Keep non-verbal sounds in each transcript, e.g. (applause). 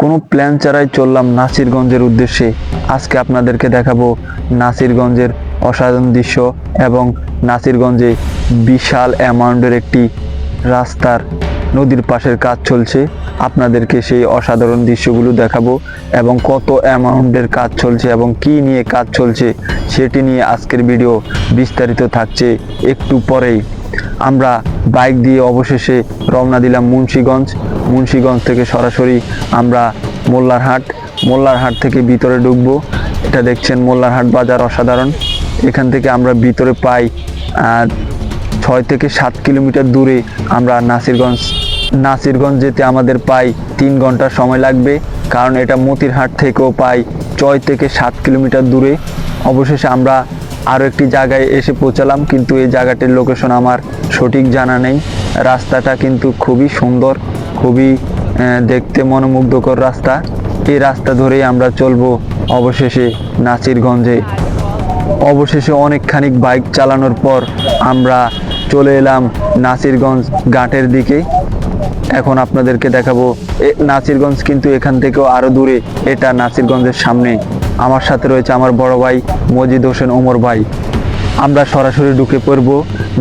কোনো প্ল্যান ছাড়াই চললাম নাসিরগঞ্জের উদ্দেশ্যে। আজকে আপনাদেরকে দেখাবো নাসিরগঞ্জের অসাধারণ দৃশ্য এবং নাসিরগঞ্জে বিশাল অ্যামাউন্টের একটি রাস্তার নদীর পাশের কাজ চলছে। আপনাদেরকে সেই অসাধারণ দৃশ্যগুলো দেখাবো এবং কত অ্যামাউন্টের কাজ চলছে এবং কি নিয়ে কাজ চলছে সেটি নিয়ে আজকের ভিডিও বিস্তারিত থাকছে একটু পরেই। আমরা বাইক দিয়ে অবশেষে রওনা দিলাম মুন্সীগঞ্জ। মুন্সীগঞ্জ থেকে সরাসরি আমরা মোল্লারহাট মোল্লারহাট থেকে ভিতরে ঢুকবো। এটা দেখছেন মোল্লারহাট বাজার অসাধারণ। এখান থেকে আমরা ভিতরে পাই ছয় থেকে সাত কিলোমিটার দূরে আমরা নাসিরগঞ্জ। নাসিরগঞ্জ যেতে আমাদের পাই তিন ঘণ্টা সময় লাগবে, কারণ এটা মতিরহাট থেকেও পাই ছয় থেকে সাত কিলোমিটার দূরে। অবশেষে আমরা আরও একটি জায়গায় এসে পৌঁছালাম, কিন্তু এই জায়গাটির লোকেশন আমার সঠিক জানা নেই। রাস্তাটা কিন্তু খুবই সুন্দর। খুবই দেখতে মনোমুগ্ধকর রাস্তা। এই রাস্তা ধরেই আমরা চলবো অবশেষে নাসিরগঞ্জে। অবশেষে অনেকখানি বাইক চালানোর পর আমরা চলে এলাম নাসিরগঞ্জ ঘাটের দিকে। এখন আপনাদেরকে দেখাবো নাসিরগঞ্জ কিন্তু এখান থেকেও আরও দূরে। এটা নাসিরগঞ্জের সামনে। আমার সাথে রয়েছে আমার বড় ভাই মজিদ হোসেন ওমর ভাই। আমরা সরাসরি ঢুকে পড়ব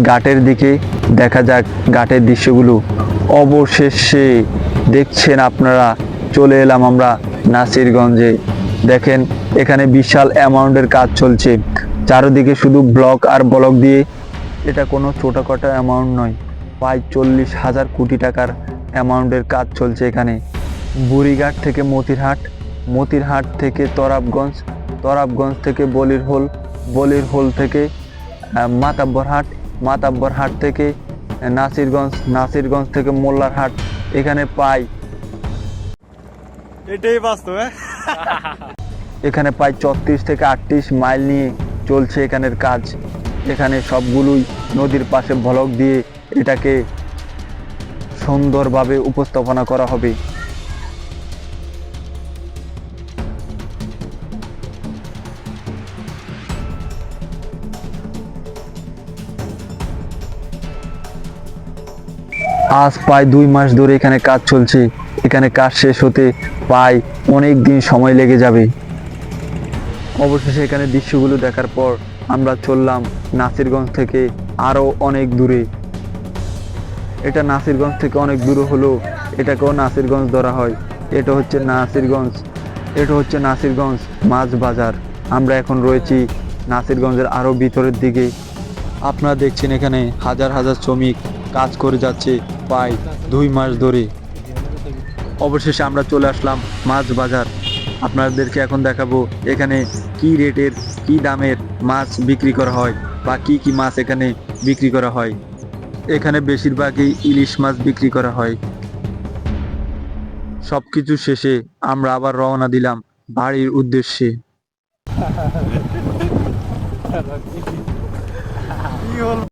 ঘাটের দিকে। দেখা যাক ঘাটের দৃশ্যগুলো। অবশেষে দেখছেন আপনারা, চলে এলাম আমরা নাসিরগঞ্জে। দেখেন, এখানে বিশাল অ্যামাউন্টের কাজ চলছে। চারিদিকে শুধু ব্লক আর ব্লক দিয়ে। এটা কোনো ছোটোখাটো অ্যামাউন্ট নয়, প্রায় চল্লিশ হাজার কোটি টাকার অ্যামাউন্টের কাজ চলছে এখানে। বুড়িঘাট থেকে মতিরহাট মতিরহাট থেকে তরাবগঞ্জ তরাবগঞ্জ থেকে বলির হোল বলির হোল থেকে মাতাব্বরহাট মাতাব্বরহাট থেকে নাসিরগঞ্জ নাসিরগঞ্জ থেকে মোল্লারহাট এখানে পাই। এটাই বাস্তব হ্যাঁ? এখানে প্রায় চত্রিশ থেকে আটত্রিশ মাইল নিয়ে চলছে এখানের কাজ। এখানে সবগুলোই নদীর পাশে ভলক দিয়ে এটাকে সুন্দরভাবে উপস্থাপনা করা হবে। আজ প্রায় দুই মাস ধরে এখানে কাজ চলছে। এখানে কাজ শেষ হতে প্রায় অনেক দিন সময় লেগে যাবে। অবশেষে এখানে দৃশ্যগুলো দেখার পর আমরা চললাম নাসিরগঞ্জ থেকে আরও অনেক দূরে। এটা নাসিরগঞ্জ থেকে অনেক দূরে হলেও এটাকেও নাসিরগঞ্জ ধরা হয়। এটা হচ্ছে নাসিরগঞ্জ। এটা হচ্ছে নাসিরগঞ্জ মাছ বাজার। আমরা এখন রয়েছি নাসিরগঞ্জের আরও ভিতরের দিকে। আপনারা দেখছেন এখানে হাজার হাজার শ্রমিক কাজ করে যাচ্ছে প্রায় দুই মাস ধরে। অবশেষে আমরা চলে আসলাম মাছ বাজার। আপনাদেরকে এখন দেখাবো এখানে কি রেটের, কি দামের মাছ বিক্রি করা হয় বা কি কি মাছ এখানে বিক্রি করা হয়। এখানে বেশিরভাগই ইলিশ মাছ বিক্রি করা হয়। সবকিছু শেষে আমরা আবার রওনা দিলাম বাড়ির উদ্দেশ্যে। (laughs)